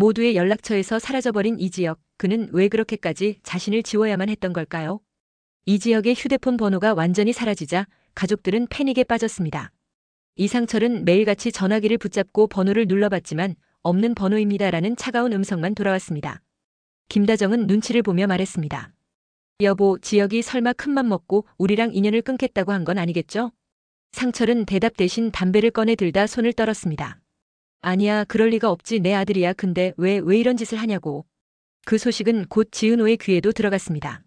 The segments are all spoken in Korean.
모두의 연락처에서 사라져버린 이지혁. 그는 왜 그렇게까지 자신을 지워야만 했던 걸까요? 이지혁의 휴대폰 번호가 완전히 사라지자 가족들은 패닉에 빠졌습니다. 이상철은 매일같이 전화기를 붙잡고 번호를 눌러봤지만 없는 번호입니다라는 차가운 음성만 돌아왔습니다. 김다정은 눈치를 보며 말했습니다. 여보, 지혁이 설마 큰맘 먹고 우리랑 인연을 끊겠다고 한 건 아니겠죠? 상철은 대답 대신 담배를 꺼내 들다 손을 떨었습니다. 아니야, 그럴 리가 없지. 내 아들이야. 근데 왜, 왜 이런 짓을 하냐고. 그 소식은 곧 지은호의 귀에도 들어갔습니다.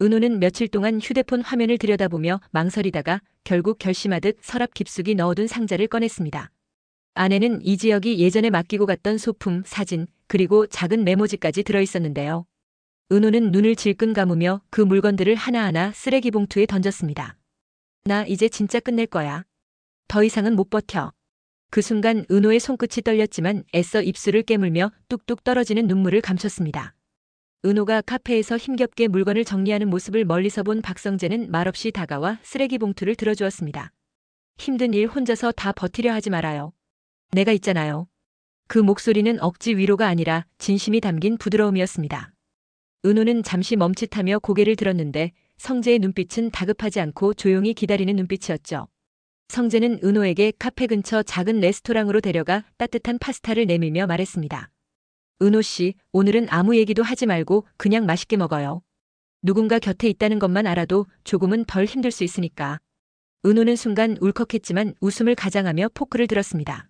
은호는 며칠 동안 휴대폰 화면을 들여다보며 망설이다가 결국 결심하듯 서랍 깊숙이 넣어둔 상자를 꺼냈습니다. 안에는 이지혁이 예전에 맡기고 갔던 소품, 사진, 그리고 작은 메모지까지 들어있었는데요. 은호는 눈을 질끈 감으며 그 물건들을 하나하나 쓰레기 봉투에 던졌습니다. 나 이제 진짜 끝낼 거야. 더 이상은 못 버텨. 그 순간 은호의 손끝이 떨렸지만 애써 입술을 깨물며 뚝뚝 떨어지는 눈물을 감췄습니다. 은호가 카페에서 힘겹게 물건을 정리하는 모습을 멀리서 본 박성재는 말없이 다가와 쓰레기 봉투를 들어주었습니다. 힘든 일 혼자서 다 버티려 하지 말아요. 내가 있잖아요. 그 목소리는 억지 위로가 아니라 진심이 담긴 부드러움이었습니다. 은호는 잠시 멈칫하며 고개를 들었는데 성재의 눈빛은 다급하지 않고 조용히 기다리는 눈빛이었죠. 성재는 은호에게 카페 근처 작은 레스토랑으로 데려가 따뜻한 파스타를 내밀며 말했습니다. 은호 씨, 오늘은 아무 얘기도 하지 말고 그냥 맛있게 먹어요. 누군가 곁에 있다는 것만 알아도 조금은 덜 힘들 수 있으니까. 은호는 순간 울컥했지만 웃음을 가장하며 포크를 들었습니다.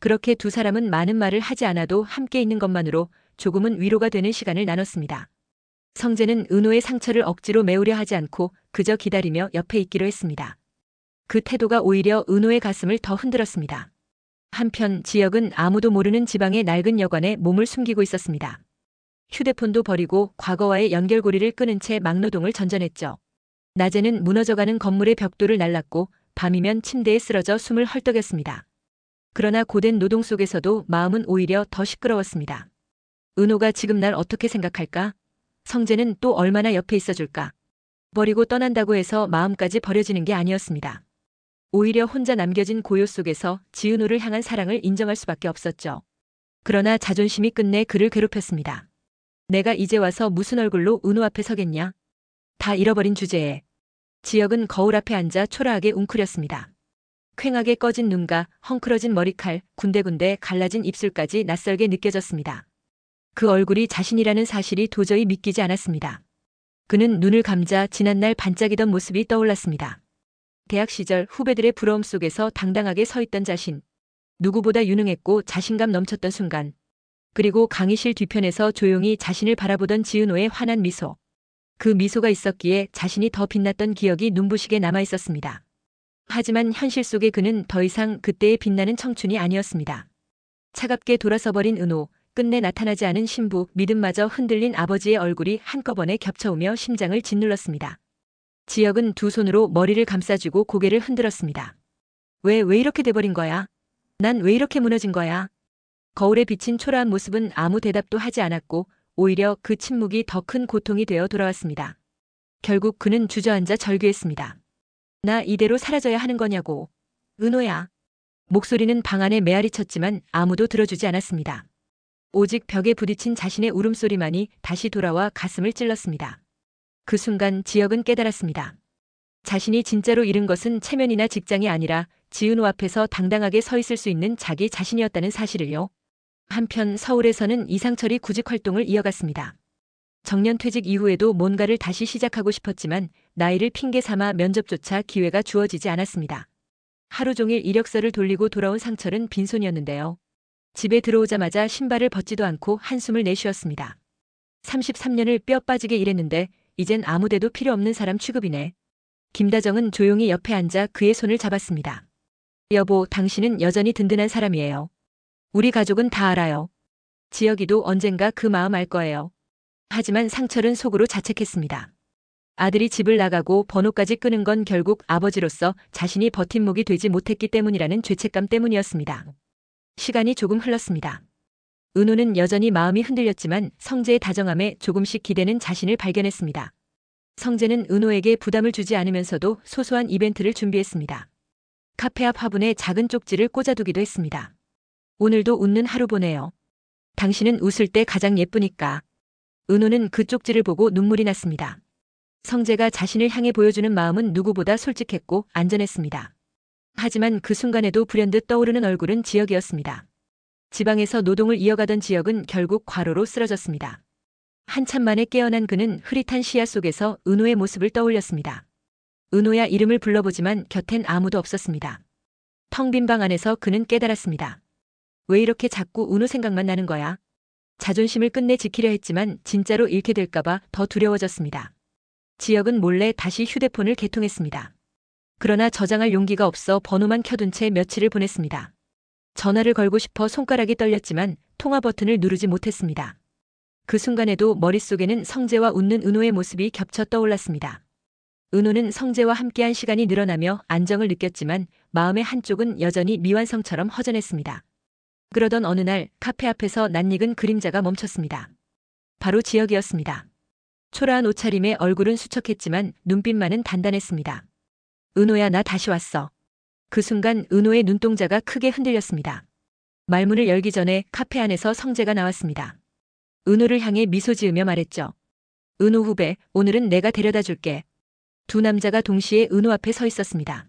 그렇게 두 사람은 많은 말을 하지 않아도 함께 있는 것만으로 조금은 위로가 되는 시간을 나눴습니다. 성재는 은호의 상처를 억지로 메우려 하지 않고 그저 기다리며 옆에 있기로 했습니다. 그 태도가 오히려 은호의 가슴을 더 흔들었습니다. 한편 지역은 아무도 모르는 지방의 낡은 여관에 몸을 숨기고 있었습니다. 휴대폰도 버리고 과거와의 연결고리를 끊은 채 막노동을 전전했죠. 낮에는 무너져가는 건물의 벽돌을 날랐고 밤이면 침대에 쓰러져 숨을 헐떡였습니다. 그러나 고된 노동 속에서도 마음은 오히려 더 시끄러웠습니다. 은호가 지금 날 어떻게 생각할까? 성재는 또 얼마나 옆에 있어줄까? 버리고 떠난다고 해서 마음까지 버려지는 게 아니었습니다. 오히려 혼자 남겨진 고요 속에서 지은호를 향한 사랑을 인정할 수밖에 없었죠. 그러나 자존심이 끝내 그를 괴롭혔습니다. 내가 이제 와서 무슨 얼굴로 은호 앞에 서겠냐? 다 잃어버린 주제에. 지역은 거울 앞에 앉아 초라하게 웅크렸습니다. 퀭하게 꺼진 눈과 헝클어진 머리칼, 군데군데 갈라진 입술까지 낯설게 느껴졌습니다. 그 얼굴이 자신이라는 사실이 도저히 믿기지 않았습니다. 그는 눈을 감자 지난날 반짝이던 모습이 떠올랐습니다. 대학 시절 후배들의 부러움 속에서 당당하게 서 있던 자신. 누구보다 유능했고 자신감 넘쳤던 순간. 그리고 강의실 뒤편에서 조용히 자신을 바라보던 지은호의 환한 미소. 그 미소가 있었기에 자신이 더 빛났던 기억이 눈부시게 남아 있었습니다. 하지만 현실 속의 그는 더 이상 그때의 빛나는 청춘이 아니었습니다. 차갑게 돌아서버린 은호, 끝내 나타나지 않은 신부, 믿음마저 흔들린 아버지의 얼굴이 한꺼번에 겹쳐오며 심장을 짓눌렀습니다. 지역은 두 손으로 머리를 감싸주고 고개를 흔들었습니다. 왜, 왜 이렇게 돼버린 거야? 난 왜 이렇게 무너진 거야? 거울에 비친 초라한 모습은 아무 대답도 하지 않았고, 오히려 그 침묵이 더 큰 고통이 되어 돌아왔습니다. 결국 그는 주저앉아 절규했습니다. 나 이대로 사라져야 하는 거냐고. 은호야. 목소리는 방 안에 메아리 쳤지만 아무도 들어주지 않았습니다. 오직 벽에 부딪힌 자신의 울음소리만이 다시 돌아와 가슴을 찔렀습니다. 그 순간 지역은 깨달았습니다. 자신이 진짜로 잃은 것은 체면이나 직장이 아니라 지은호 앞에서 당당하게 서 있을 수 있는 자기 자신이었다는 사실을요. 한편 서울에서는 이상철이 구직 활동을 이어갔습니다. 정년 퇴직 이후에도 뭔가를 다시 시작하고 싶었지만 나이를 핑계 삼아 면접조차 기회가 주어지지 않았습니다. 하루 종일 이력서를 돌리고 돌아온 상철은 빈손이었는데요. 집에 들어오자마자 신발을 벗지도 않고 한숨을 내쉬었습니다. 33년을 뼈 빠지게 일했는데 이젠 아무데도 필요 없는 사람 취급이네. 김다정은 조용히 옆에 앉아 그의 손을 잡았습니다. 여보, 당신은 여전히 든든한 사람이에요. 우리 가족은 다 알아요. 지혁이도 언젠가 그 마음 알 거예요. 하지만 상철은 속으로 자책했습니다. 아들이 집을 나가고 번호까지 끄는 건 결국 아버지로서 자신이 버팀목이 되지 못했기 때문이라는 죄책감 때문이었습니다. 시간이 조금 흘렀습니다. 은호는 여전히 마음이 흔들렸지만 성재의 다정함에 조금씩 기대는 자신을 발견했습니다. 성재는 은호에게 부담을 주지 않으면서도 소소한 이벤트를 준비했습니다. 카페 앞 화분에 작은 쪽지를 꽂아두기도 했습니다. 오늘도 웃는 하루 보내요. 당신은 웃을 때 가장 예쁘니까. 은호는 그 쪽지를 보고 눈물이 났습니다. 성재가 자신을 향해 보여주는 마음은 누구보다 솔직했고 안전했습니다. 하지만 그 순간에도 불현듯 떠오르는 얼굴은 지역이었습니다. 지방에서 노동을 이어가던 지역은 결국 과로로 쓰러졌습니다. 한참 만에 깨어난 그는 흐릿한 시야 속에서 은호의 모습을 떠올렸습니다. 은호야 이름을 불러보지만 곁엔 아무도 없었습니다. 텅 빈 방 안에서 그는 깨달았습니다. 왜 이렇게 자꾸 은호 생각만 나는 거야? 자존심을 끝내 지키려 했지만 진짜로 잃게 될까봐 더 두려워졌습니다. 지역은 몰래 다시 휴대폰을 개통했습니다. 그러나 저장할 용기가 없어 번호만 켜둔 채 며칠을 보냈습니다. 전화를 걸고 싶어 손가락이 떨렸지만 통화 버튼을 누르지 못했습니다. 그 순간에도 머릿속에는 성재와 웃는 은호의 모습이 겹쳐 떠올랐습니다. 은호는 성재와 함께한 시간이 늘어나며 안정을 느꼈지만 마음의 한쪽은 여전히 미완성처럼 허전했습니다. 그러던 어느 날 카페 앞에서 낯익은 그림자가 멈췄습니다. 바로 지역이었습니다. 초라한 옷차림에 얼굴은 수척했지만 눈빛만은 단단했습니다. 은호야 나 다시 왔어. 그 순간 은호의 눈동자가 크게 흔들렸습니다. 말문을 열기 전에 카페 안에서 성재가 나왔습니다. 은호를 향해 미소 지으며 말했죠. 은호 후배, 오늘은 내가 데려다 줄게. 두 남자가 동시에 은호 앞에 서 있었습니다.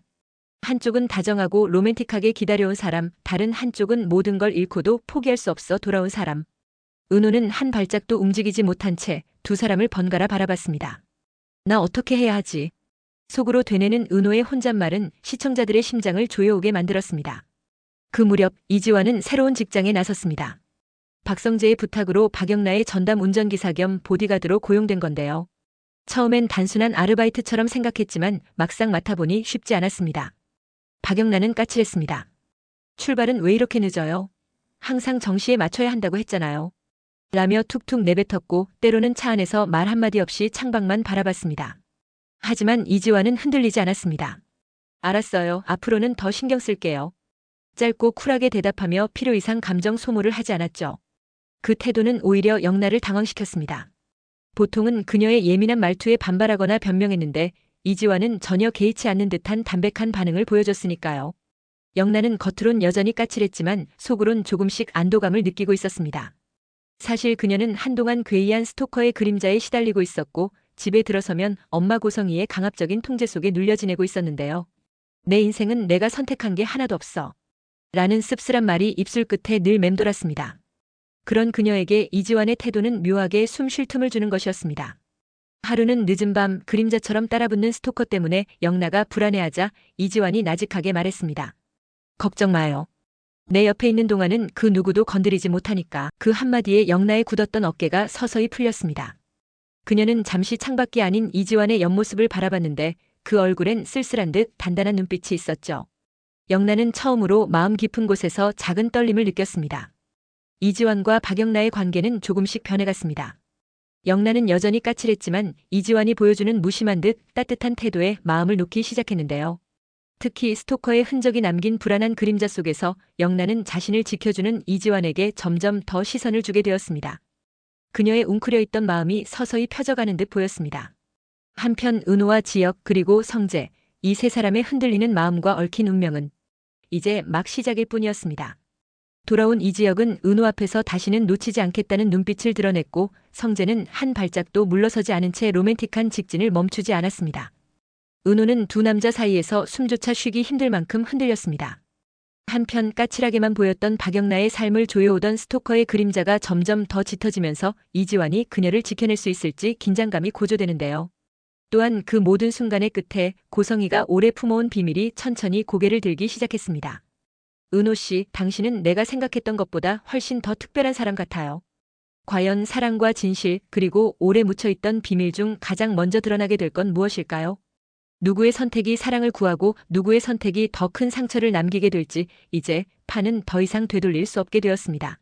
한쪽은 다정하고 로맨틱하게 기다려온 사람, 다른 한쪽은 모든 걸 잃고도 포기할 수 없어 돌아온 사람. 은호는 한 발짝도 움직이지 못한 채 두 사람을 번갈아 바라봤습니다. 나 어떻게 해야 하지? 속으로 되뇌는 은호의 혼잣말은 시청자들의 심장을 조여오게 만들었습니다. 그 무렵 이지화는 새로운 직장에 나섰습니다. 박성재의 부탁으로 박영나의 전담 운전기사 겸 보디가드로 고용된 건데요. 처음엔 단순한 아르바이트처럼 생각했지만 막상 맡아보니 쉽지 않았습니다. 박영란은 까칠했습니다. 출발은 왜 이렇게 늦어요? 항상 정시에 맞춰야 한다고 했잖아요. 라며 툭툭 내뱉었고 때로는 차 안에서 말 한마디 없이 창밖만 바라봤습니다. 하지만 이지화는 흔들리지 않았습니다. 알았어요. 앞으로는 더 신경 쓸게요. 짧고 쿨하게 대답하며 필요 이상 감정 소모를 하지 않았죠. 그 태도는 오히려 영나를 당황시켰습니다. 보통은 그녀의 예민한 말투에 반발하거나 변명했는데 이지화는 전혀 개의치 않는 듯한 담백한 반응을 보여줬으니까요. 영나는 겉으론 여전히 까칠했지만 속으론 조금씩 안도감을 느끼고 있었습니다. 사실 그녀는 한동안 괴이한 스토커의 그림자에 시달리고 있었고 집에 들어서면 엄마 고성이의 강압적인 통제 속에 눌려 지내고 있었는데요. 내 인생은 내가 선택한 게 하나도 없어. 라는 씁쓸한 말이 입술 끝에 늘 맴돌았습니다. 그런 그녀에게 이지환의 태도는 묘하게 숨 쉴 틈을 주는 것이었습니다. 하루는 늦은 밤 그림자처럼 따라붙는 스토커 때문에 영나가 불안해하자 이지환이 나직하게 말했습니다. 걱정 마요. 내 옆에 있는 동안은 그 누구도 건드리지 못하니까 그 한마디에 영나의 굳었던 어깨가 서서히 풀렸습니다. 그녀는 잠시 창밖이 아닌 이지환의 옆모습을 바라봤는데 그 얼굴엔 쓸쓸한 듯 단단한 눈빛이 있었죠. 영나는 처음으로 마음 깊은 곳에서 작은 떨림을 느꼈습니다. 이지환과 박영나의 관계는 조금씩 변해갔습니다. 영나는 여전히 까칠했지만 이지환이 보여주는 무심한 듯 따뜻한 태도에 마음을 놓기 시작했는데요. 특히 스토커의 흔적이 남긴 불안한 그림자 속에서 영나는 자신을 지켜주는 이지환에게 점점 더 시선을 주게 되었습니다. 그녀의 웅크려 있던 마음이 서서히 펴져가는 듯 보였습니다. 한편 은호와 지역 그리고 성재 이 세 사람의 흔들리는 마음과 얽힌 운명은 이제 막 시작일 뿐이었습니다. 돌아온 이지역은 은호 앞에서 다시는 놓치지 않겠다는 눈빛을 드러냈고 성재는 한 발짝도 물러서지 않은 채 로맨틱한 직진을 멈추지 않았습니다. 은호는 두 남자 사이에서 숨조차 쉬기 힘들 만큼 흔들렸습니다. 한편 까칠하게만 보였던 박영나의 삶을 조여오던 스토커의 그림자가 점점 더 짙어지면서 이지환이 그녀를 지켜낼 수 있을지 긴장감이 고조되는데요. 또한 그 모든 순간의 끝에 고성이가 오래 품어온 비밀이 천천히 고개를 들기 시작했습니다. 은호 씨, 당신은 내가 생각했던 것보다 훨씬 더 특별한 사람 같아요. 과연 사랑과 진실, 그리고 오래 묻혀있던 비밀 중 가장 먼저 드러나게 될 건 무엇일까요? 누구의 선택이 사랑을 구하고 누구의 선택이 더 큰 상처를 남기게 될지 이제 판은 더 이상 되돌릴 수 없게 되었습니다.